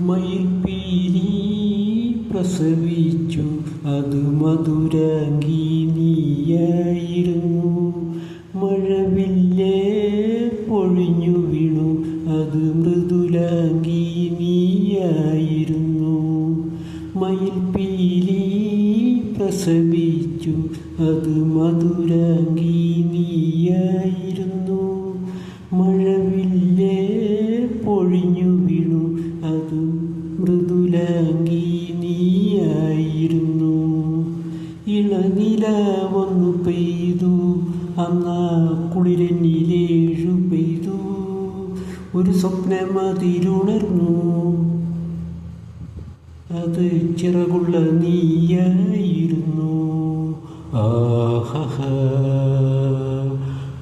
മയിൽപ്പീലി പ്രസവിച്ചു. അത് മധുരാംഗി നീയായിരുന്നു. മഴവില്ലേ പൊഴിഞ്ഞു വീണു. അത് മൃദുലാംഗി നീയായിരുന്നു. മയിൽപ്പീലി പ്രസവിച്ചു. അത് മധുരാംഗി നീയായിരുന്നു ഇളനില വന്നു പെയ്തു. അന്നാ കുളിരനിലേഴു പെയ്തു. ഒരു സ്വപ്നമതിലുണർന്നു അത് ചിറകുള്ള നീയായിരുന്നു. ആഹഹ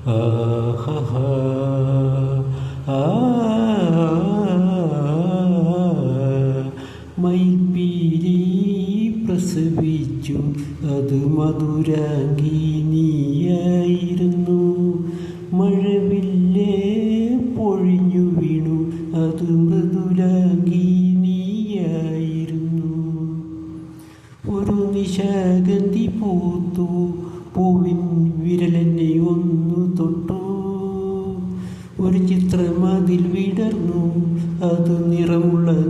ആഹഹ. പ്രസവിച്ചു. അത് മധുരാംഗീനിയായിരുന്നു മഴവില്ലേ പൊഴിഞ്ഞു വീണു. അത് മൃദുലാംഗി ഒരു നിശാഗന്ധി പൂത്തു. പൂവിൻ വിരലെന്നെ ഒന്നു തൊട്ടു. ഒരു ചിത്രം അതിൽ വിടർന്നു. അത് നിറമുള്ള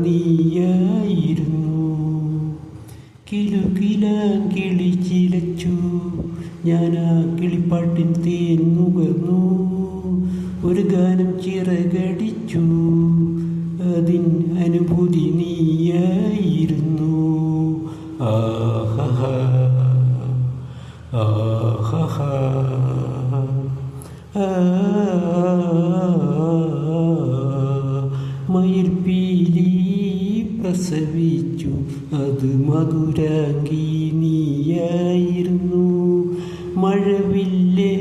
കിലുകിലാൻ കിളി ചിലച്ചു. ഞാൻ ആ കിളിപ്പാട്ടിൻ തേൻ നുകർന്നു. ഒരു ഗാനം ചിറകടിച്ചു. അതിൻ അനുഭൂതി നീയായിരുന്നു. ആഹഹ ആഹഹ. മയിൽപ്പീലി പ്രസവിച്ചു. അത് മധുരാംഗിനിയായിരുന്നു. മഴവില്ലേ